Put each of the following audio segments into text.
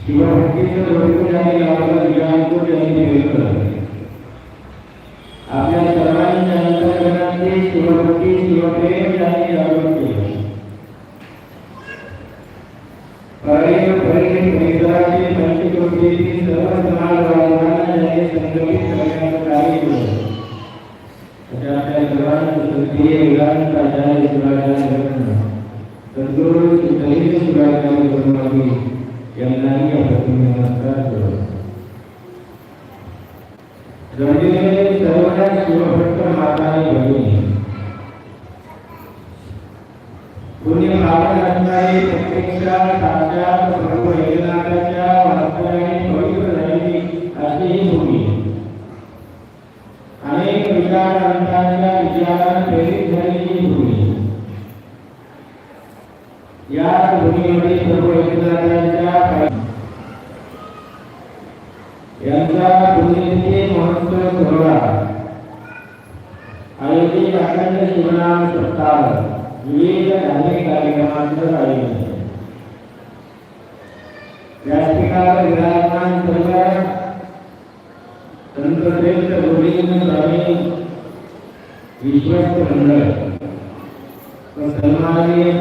शिवभक्तीचं जोडून त्यांनी लावलं विरांकुट त्यांनी वेगळं आपल्या सर्वांच्या अंतर्गणातली शिवभक्ती शिवप्रेम त्यांनी जागृत केलं परळी परळी परिसरातील पंचकोटीतील सर्व समाज बांधवांना त्यांनी संघटित करण्याचं कार्य केलं अशा आपल्या सर्वांचं सत्य वेदांत आचार्य शिवाचार्य सद्गुरू सुधीर शिवाचार्य ब्रह्माजी यांनाही आपण नमस्कार करतो जमलेले सर्व भगिनी पुण्य पावन असणारे प्रत्यक्षात साक्षात प्रभू वैद्यनाथाच्या वास्तव्याने पवित्र झालेली अशी ही भूमी अनेक विचारांतांच्या विचारात प्रेरित झालेली भूमी. या भूमीमध्ये प्रभू वैद्यनाथांच्या यांचा पुण्यतिथी महोत्सव सोहळा आयोजित अखंड शिवनाम सप्ताह विविध धार्मिक कार्यक्रमांचं आयोजन. व्यासपीठावर विराजमान सर्व संतश्रेष्ठ गोविंद स्वामी विश्वस्त मंडळ. सन्माननीय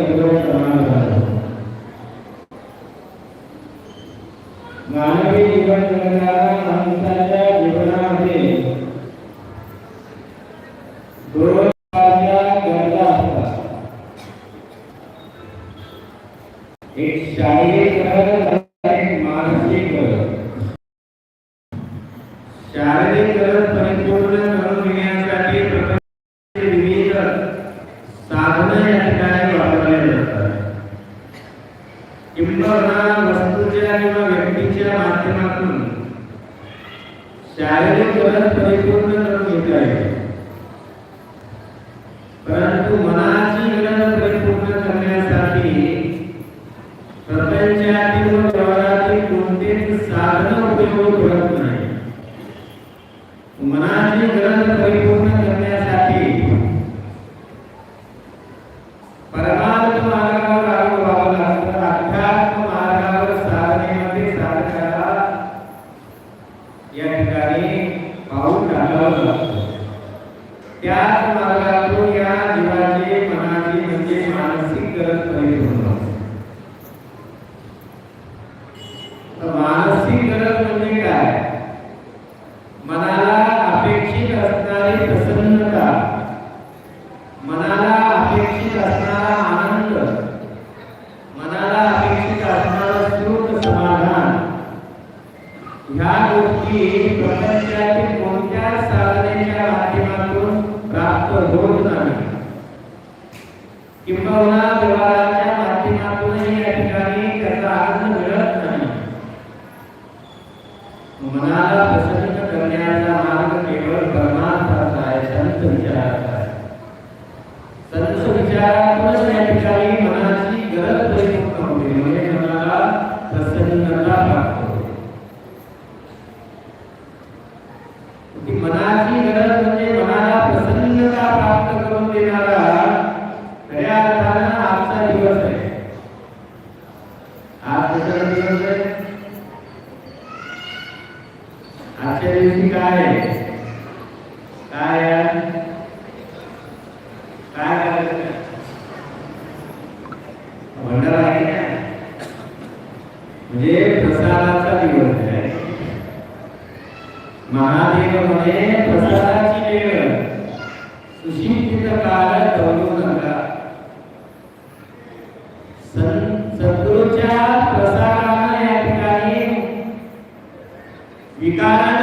मानवी जीवन जगणारा माणसाच्या जीवनामध्ये दोन गरजा असतात एक शारीरिक गरज एक मानसिक गरज. शारीरिक गरज परिपूर्ण करून घेण्यासाठी प्रपंचाचे विविध साधनं या ठिकाणी वापरले जातात किंबहुना वस्तूच्या किंवा व्यक्तीच्या माध्यमातून शारीरिक गरज परिपूर्ण करून घेता आहे. परंतु मनाची गरज परिपूर्ण करण्यासाठी प्रपंचातील व व्यवहारातील कोणतेच साधन उपयोग पडत नाही. मनाची गरज परिपूर्ण करण्यासाठी परमार्थ मार्गावर अनुभवावं लागतं. अध्यात्म मार्गावर साधनेमध्ये साधकाला या ठिकाणी पाहून टाकावं लागतं. त्याच मार्गातून या जीवाची मनाची म्हणजे मानसिक गरज परिपूर्ण विचारातूनच या ठिकाणी मनाची गरज परिपूर्ण होते. म्हणजे Karan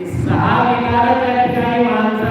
इस सहा विकारक अधिकारी मान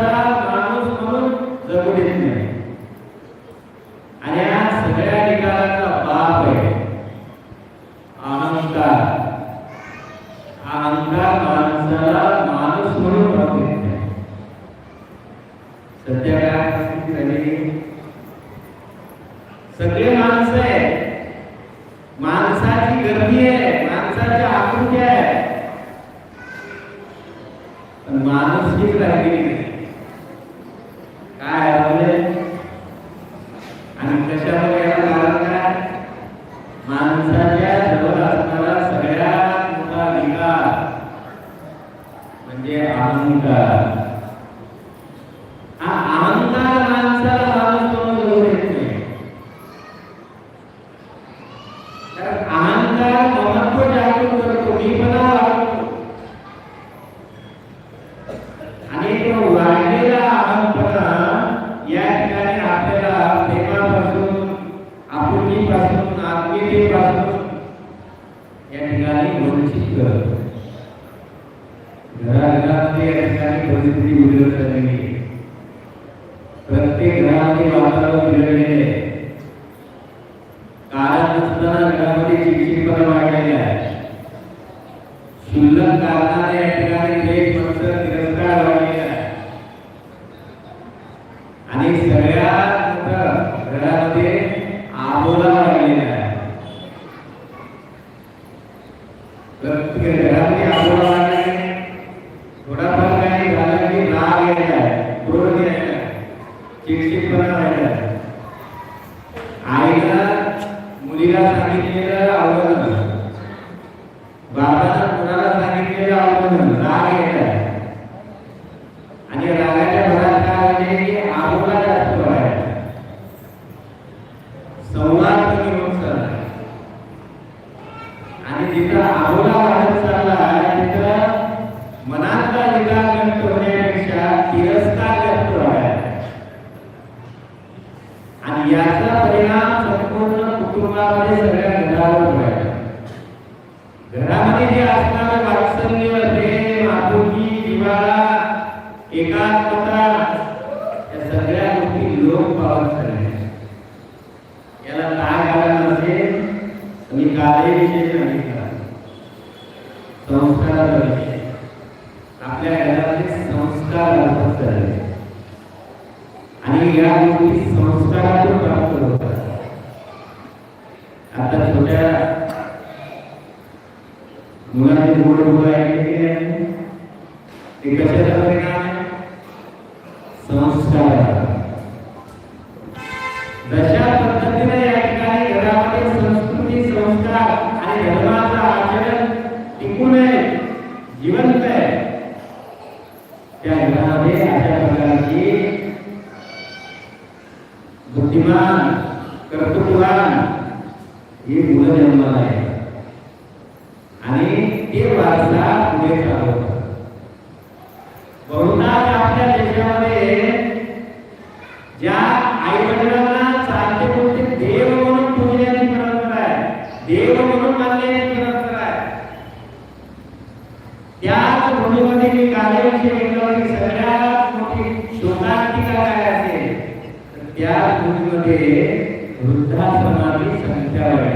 Gracias. एकात्मता या सगळ्या गोष्टी लोक पावत झाल्या याला काय कारण असेल मी कालही विषय. सांगितला आपल्या घरातले संस्कार अर्पण झाले. आणि या गोष्टी संस्कारातून प्राप्त होतात. आता छोट्या मुलांचे गोड मुलं आहे ते कशाचा परिणाम संस्कार जशा पद्धतीने या ठिकाणी घरामध्ये संस्कृती संस्कार आणि आचरण टिकून आहे जिवंत आहे. त्या घरामध्ये अशा प्रकारची बुद्धिमान कर्तृत्ववान ही मुलं जन्माला आहे. आणि ते वारसा पुढे That's what I'm saying.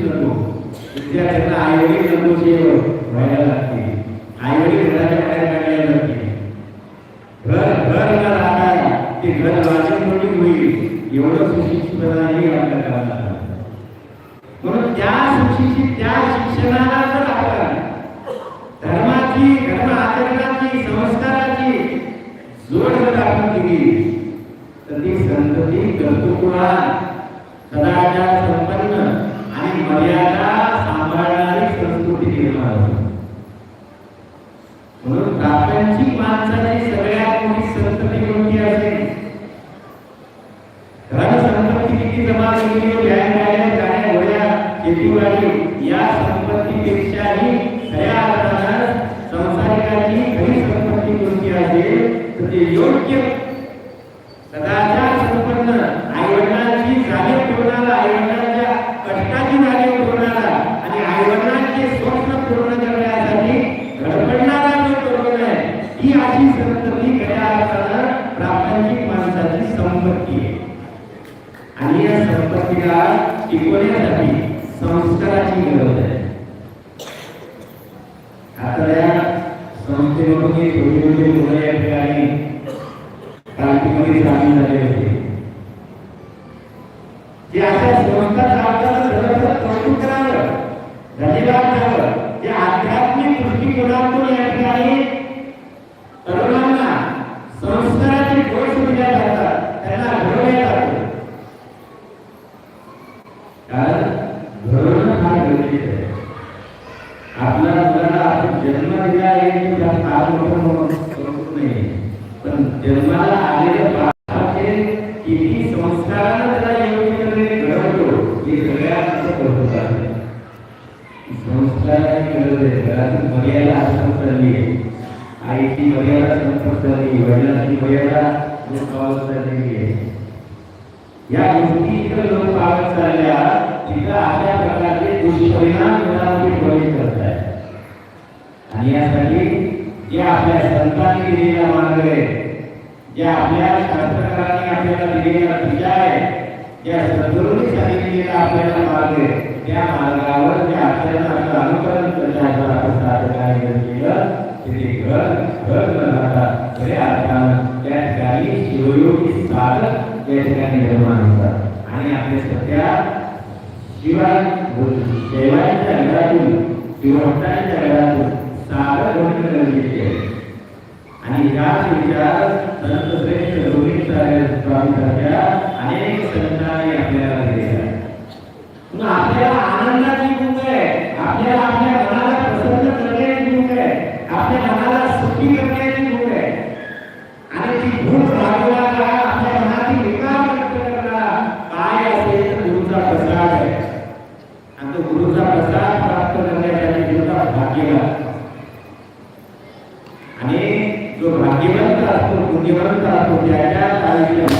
chưa đủ. Thực ra chúng ta yêu thích nó vô chiêu rồi vậy là gì? संपत्ती किती गाड्या घोड्या शेतीवाडी या संपत्तीपेक्षाही खऱ्या अर्थानं संसारिकाची खरी संपत्ती कोणती असेल तर ते योग्य सदाचार संपन्न आईवडिलांची जाणीव ठेवणारा आईवडिलांच्या कष्टाची जाणीव ठेवणारा आणि आईवडिलांचे स्वप्न पूर्ण करण्यासाठी धडपडणारा जो तरुण आहे ही अशी संतती खऱ्या अर्थानं प्रापंचिक माणसाची संपत्ती आहे आणि या संपत्तीला टिकवण्यासाठी संस्काराची गरज आहे. आता या संस्थेमध्ये छोटी छोटी मुलं या ठिकाणी क्रांतीमध्ये सामील झाले होते. जे अशा संस्था चालताना कौतुक करावं धन्यवाद जे आध्यात्मिक दृष्टिकोनातून या ठिकाणी तरुणांना संस्काराचे कोर्स दिल्या जातात त्यांना घडवल्या जातं कारण घडवणं फार गरजेचं आहे आपल्या मुलाला आपण जन्म दिला आहे की त्या फार करू नये पण जन्माला आलेलं बाळाचे किती संस्कारानं त्याला योग्य प्रकारे घडवतो हे सगळ्यात मोठं कौतुक आहे संस्काराची गरज आहे घरातून मर्यादा असं चालली आहे आईची मर्यादा संपत झाली वडिलांची मर्यादा लोक पावत चाललेली आहे या गोष्टी इथं लोक पावत चालल्या तिथं अशा प्रकारचे दुष्परिणाम मुलांवर प्रवेश करत आहेत आणि यासाठी जे आपल्या संतांनी दिलेला मार्ग आहे जे आपल्या शास्त्रकारांनी आपल्याला दिलेला दिशा आहे ज्या सद्गुरूंनी सांगितलेला आपल्याला मार्ग आहे त्या मार्गावर त्या आपल्याला आपलं अनुकरण करण्याचा आपण साधकाने केलं तिथे घर घर न राहता खऱ्या अर्थानं त्या ठिकाणी शिवयोगी साधक त्या ठिकाणी निर्माण होतात. आणि आपल्या सध्या शिवाय देवाच्या घरातून शिवभक्तांच्या घरातून साधक होणं गरजेचे आहे. आणि याच विचार संत श्रेष्ठ स्वामीसारख्या अनेक संतांनी आपल्याला दिले आहे आपल्याला आनंदाची भूक आहे. आपल्याला आपल्या मनाला प्रसन्न करण्याची भूक आहे. आपल्या मनाला सुखी करण्याची भूक आहे. आणि ती भूक भागवा Universitas Budaya Kalimantan.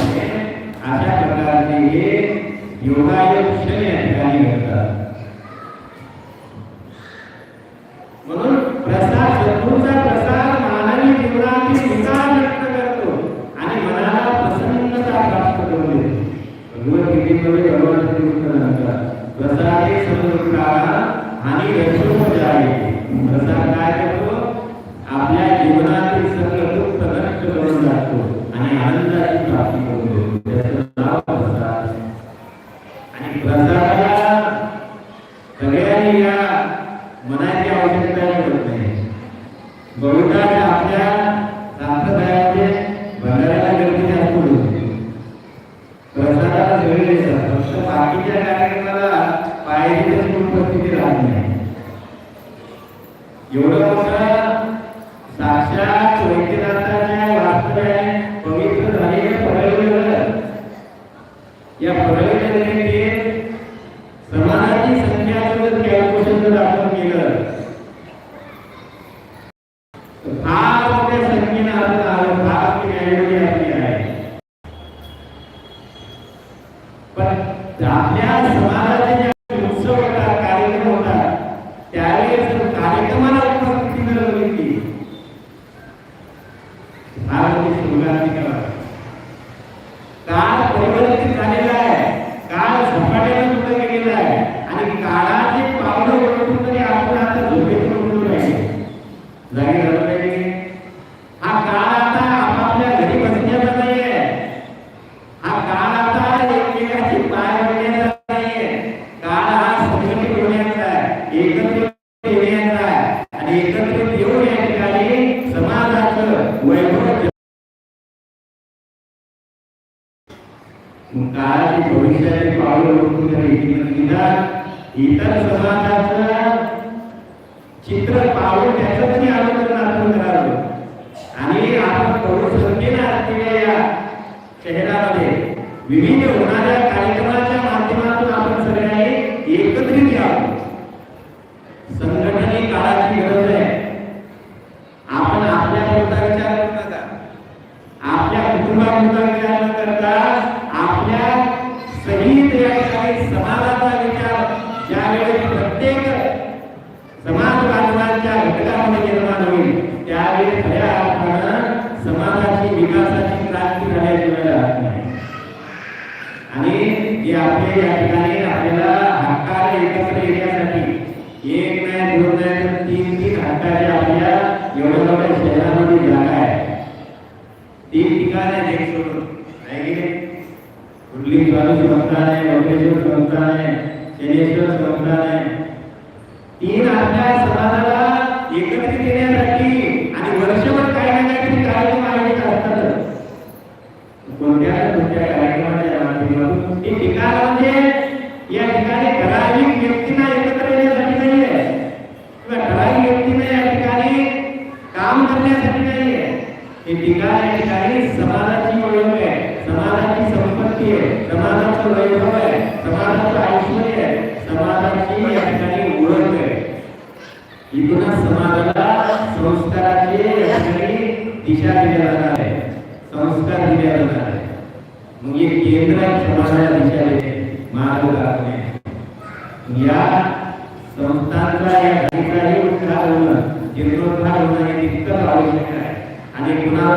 ဘုရားတရား ಸರ್ तुम्हाला विचारले मार्ग दाखवणे या संस्थांचा या ठिकाणी उद्धार होणं जीर्णोद्धार होणं हे तितकंच आवश्यक आहे आणि पुन्हा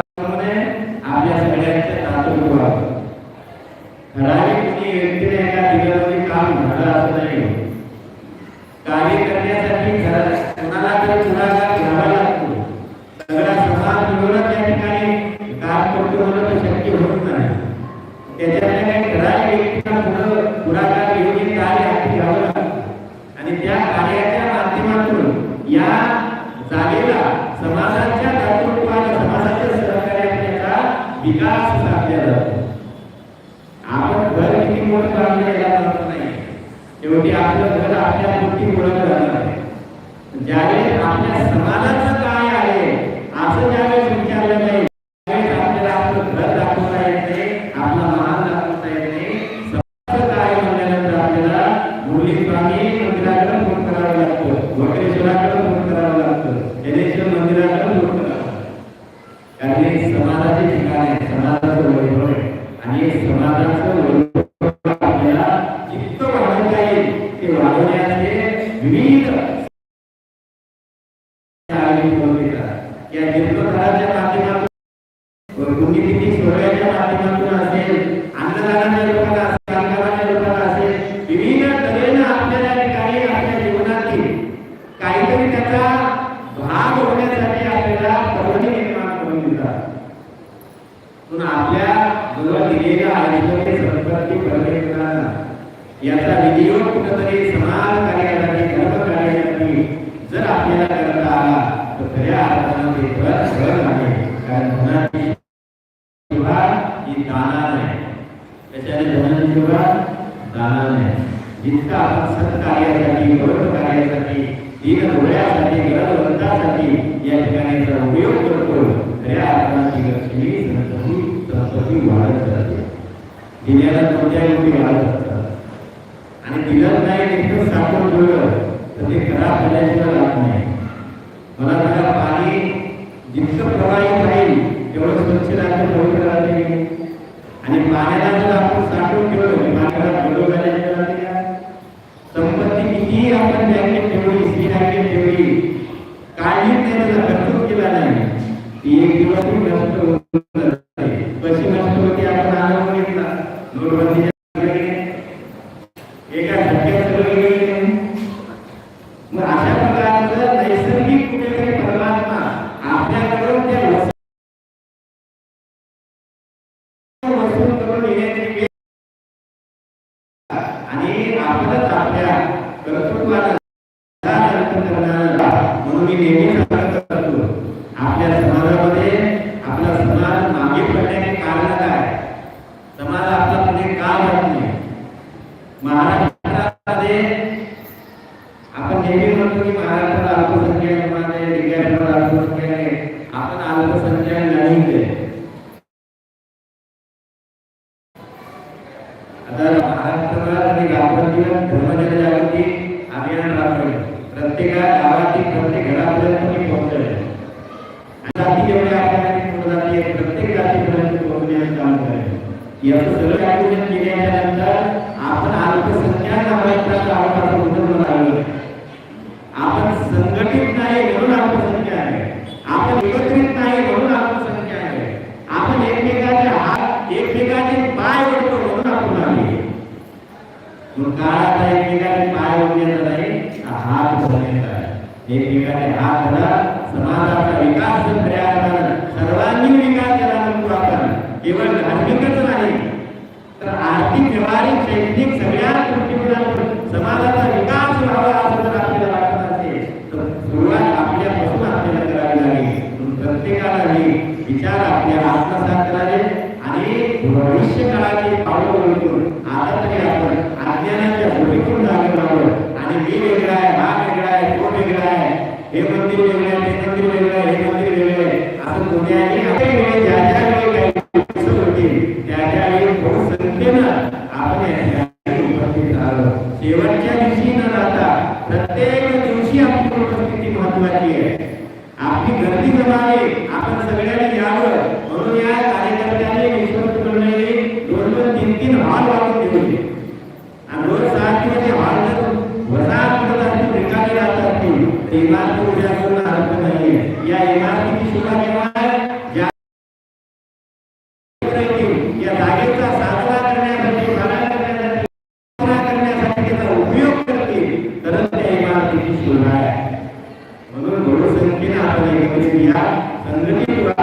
आपल्या सगळ्यांच्या तातून व्हावं ठराविक व्यक्तीने एका दिवसाचे काम झालं असं नाही कार्य करण्यासाठी त्याने धनंजय योगा दानाने जितका आपण सत्कार्यासाठी परोप कार्यासाठी गलत डोळ्यासाठी गरजवंतासाठी या ठिकाने का उपयोग करतो त्या की लक्ष्मी सरस्वती सरस्वती वाढत जाते. दिल्याला कोणत्या गोष्टी वाढत करता आणि दिलं नाही नेमकं साठवून ठेवलं तर ते खराब झाल्याशिवाय राहत नाही. मला त्याला पाणी जितकं प्रवाहित राहील, तेवढं स्वच्छ राहते, पवित्र राहते. आणि पाण्याला जर आपण साठवून ठेवलं पाण्याला फुलं संपत्ती किती आपण बँकेत ठेवली सी बँकेत ठेवली काही त्याला खर्च केला नाही एक दिवस नष्ट आपण घेतला? एका धक्क्यात मग अशा प्रकारचं नैसर्गिक कुठेतरी परवानगी आयोजन केल्याच्या आपण अल्पसंख्याक नावाचा गावाचा उद्योग लागलो आपण संघटित नाही म्हणून अल्पसंख्याक आहे. आपण एकत्रित नाही म्हणून अल्पसंख्याक आहे. आपण एकमेकाचे हात एकमेकाचे पाय ओढतो म्हणून आपण आले. मग काळाचा एकमेकाचे पाय ओढण्याचा नाही हात ओढण्याचा आहे. एकमेकाचे हात धरा समाजाचा विकास जर खऱ्या अर्थानं सर्वांगीण विकास ज्याला म्हणतो आपण केवळ धार्मिकच नाही तर आर्थिक व्यावहारिक शैक्षणिक सगळ्या दृष्टिकोनातून समाजाचा विकास व्हावा असं जर आपल्याला वाटत असेल तर सुरुवात आपल्यापासून आपल्याला करावी लागेल. प्रत्येकाला हे विचार आपल्या आत्मसात करावे आणि भविष्य काळाचे पावलं ओळखून आता तरी आपण अज्ञानाच्या भूमीतून जागे व्हावं आणि मी वेगळा आहे हा वेगळा आहे तो वेगळा आहे हे मंदिर वेगळं आहे ते मंदिर वेगळं आहे हे मंदिर वेगळं आहे असं कोण्याही काही वेळी ज्या ज्या वेळी काही दिवस होतील त्या त्या वेळी बहुसंख्येनं आपण या ठिकाणी उपस्थित राहावं शेवटच्या दिवशी न राहता प्रत्येक दिवशी आपली उपस्थिती महत्वाची आहे आपली गर्दी जमावी आपण सगळ्यांनी यावं म्हणून या कार्यकर्त्यांनी विश्वस्त मंडळी दोन दोन तीन तीन हॉल वाढून ठेवले आणि रोज सहा किलोचे हॉल जर वसाहत करत असतील रिकामी राहत असतील तर इमारती उभ्या करून अर्थ नाहीये या इमारतीची सुद्धा केव्हा आहे? ज्या येतील, या जागेचा साधना करण्यासाठी भला करण्यासाठी साधना करण्यासाठी त्याचा उपयोग करतील तरच त्या इमारतीची शोभा आहे म्हणून बहुसंख्येने आपण एकत्रित या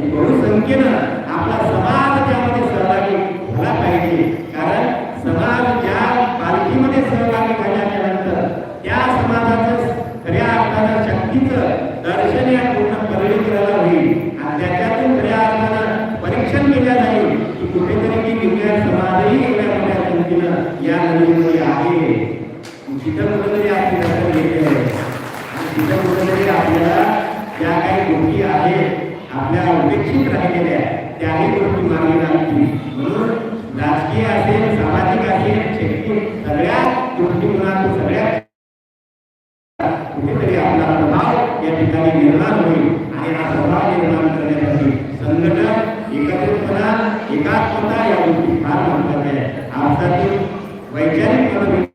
की बहुसंख्येनं आपला समाज त्यामध्ये सहभागी झाला पाहिजे. कारण समाज ज्या पालखीमध्ये सहभागी झाल्याच्यानंतर त्या समाजाचं खऱ्या अर्थानं शक्तीचं दर्शन या पूर्ण परळीकराला होईल. आणि त्याच्यातून खऱ्या अर्थानं परीक्षण केल्या जाईल की कुठेतरी की विज्ञान समाजही एवढ्या मोठ्या संख्येनं या नदीमध्ये आहे. तिथं कुठेतरी आपली दर्शन घेतली आहे. आणि तिथं कुठेतरी आपल्याला ज्या काही गोष्टी आहेत आपल्या अपेक्षित राहिलेल्या त्याही गोष्टी मागणी लागतील म्हणून राजकीय असेल सामाजिक असेल शैक्षणिक सगळ्या दृष्टिकोनातून सगळ्या कुठेतरी आपला प्रभाव या ठिकाणी निर्माण होईल आणि हा प्रभाव निर्माण करण्यासाठी संघटन एकत्रितपणा एकात्मता या गोष्टी फार महत्त्वाच्या आहे आपल्यातील वैचारिक